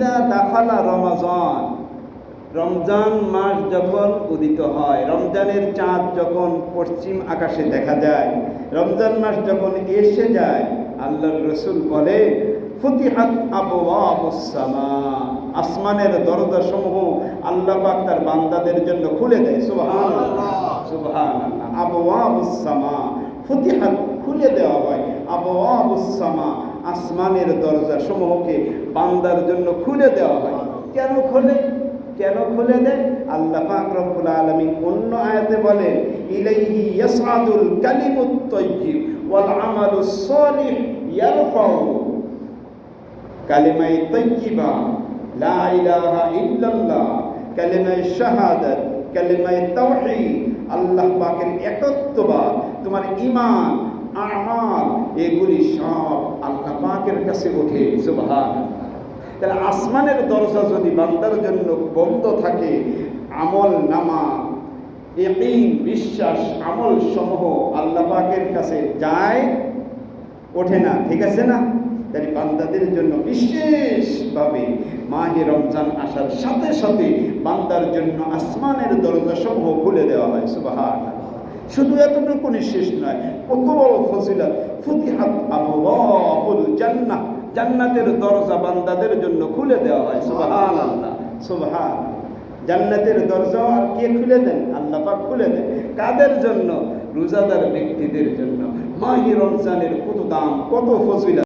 ইদা দাখালা রমাজান। রমজান মাস যখন উদিত হয়, রমজানের চাঁদ যখন পশ্চিম আকাশে দেখা যায়, রমজান মাস যখন এসে যায়, আল্লাহর রসুল বলে, ফতিহাত আবওয়াবুসসামা আসমানের দরজা সমূহ আল্লাহ পাক তার বান্দাদের জন্য খুলে দেয়। সুবহানাল্লাহ। সুবহানাল্লাহ। আবওয়াবুসসামা, ফতিহাত খুলে দেওয়া হয়। আবওয়াবুসসামা আসমানের দরজা সমূহকে বান্দার জন্য খুলে দেওয়া হয়। কেন খোলে? কেন খুলে দেয়? আল্লাহ পাক রব্বুল অন্য আয়াতে বলেন, ইলাইহি ইয়াসআদুল কালিমুত তাইয়্যিব ওয়াল আমালুস সালিহ ইয়ারফাউ। কালিমায়ে তাইয়্যিবা, লা ইলাহা ইল্লাল্লাহ। কালিমায়ে শাহাদাত, কালিমায়ে তাওহীদ। আল্লাহ পাকের একত্ববাদ, তোমার ঈমান আমাল এগুলি সব আল্লাহ পাকের কাছে ওঠে, সুবহানাল্লাহ। তাহলে আসমানের দরজা যদি বান্দার জন্য বন্ধ থাকে, আমল নামা বিশ্বাস, আমল সমূহ আল্লাহ পাকের কাছে যায়, ওঠে না, ঠিক আছে না? তাই বান্দাদের জন্য বিশেষভাবে মাহে রমজান আসার সাথে সাথে বান্দার জন্য আসমানের দরজা সমূহ খুলে দেওয়া হয় সুবাহান শুধু এতটুকুনি শেষ নয়, কত বড় ফজিলা ফুতিহাত আবুল জান্নাত জান্নাতের দরজা বান্দাদের জন্য খুলে দেওয়া হয় সুবহান আল্লাহ সুবহান জান্নাতের দরজা আর কে খুলে দেন? আল্লাহ পাক খুলে দেন। কাদের জন্য? রোজাদার ব্যক্তিদের জন্য। মাহি রমজানের কত দাম, কত ফজিলত।